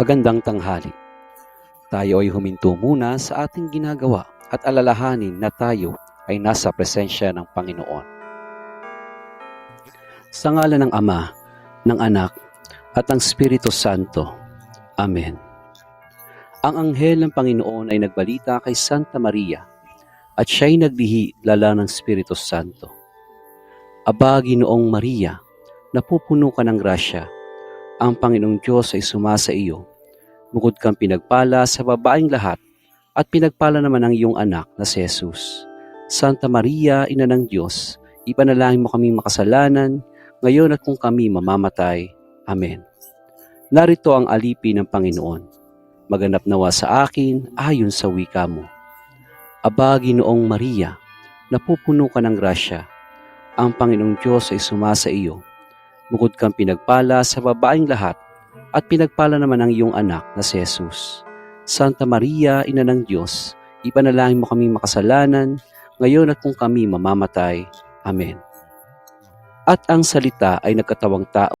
Magandang tanghali. Tayo ay huminto muna sa ating ginagawa at alalahanin na tayo ay nasa presensya ng Panginoon. Sa ngala ng Ama, ng Anak, at ng Espiritu Santo. Amen. Ang anghel ng Panginoon ay nagbalita kay Santa Maria at siya'y nagbihi lala ng Espiritu Santo. Aba, Ginoong Maria, napupuno ka ng grasya. Ang Panginoong Diyos ay sumasa iyo. Bukod kang pinagpala sa babaeng lahat at pinagpala naman ang iyong anak na si Jesus. Santa Maria, Ina ng Diyos, ipanalangin mo kaming makasalanan, ngayon at kung kami mamamatay. Amen. Narito ang alipin ng Panginoon. Maganap nawa sa akin ayon sa wika mo. Aba, Ginoong Maria, napupuno ka ng grasya. Ang Panginoong Diyos ay sumasa iyo. Bukod kang pinagpala sa babaeng lahat at pinagpala naman ang iyong anak na si Jesus. Santa Maria, Ina ng Diyos, ipanalangin mo kaming makasalanan, ngayon at kung kami mamamatay. Amen. At ang salita ay nagkatawang tao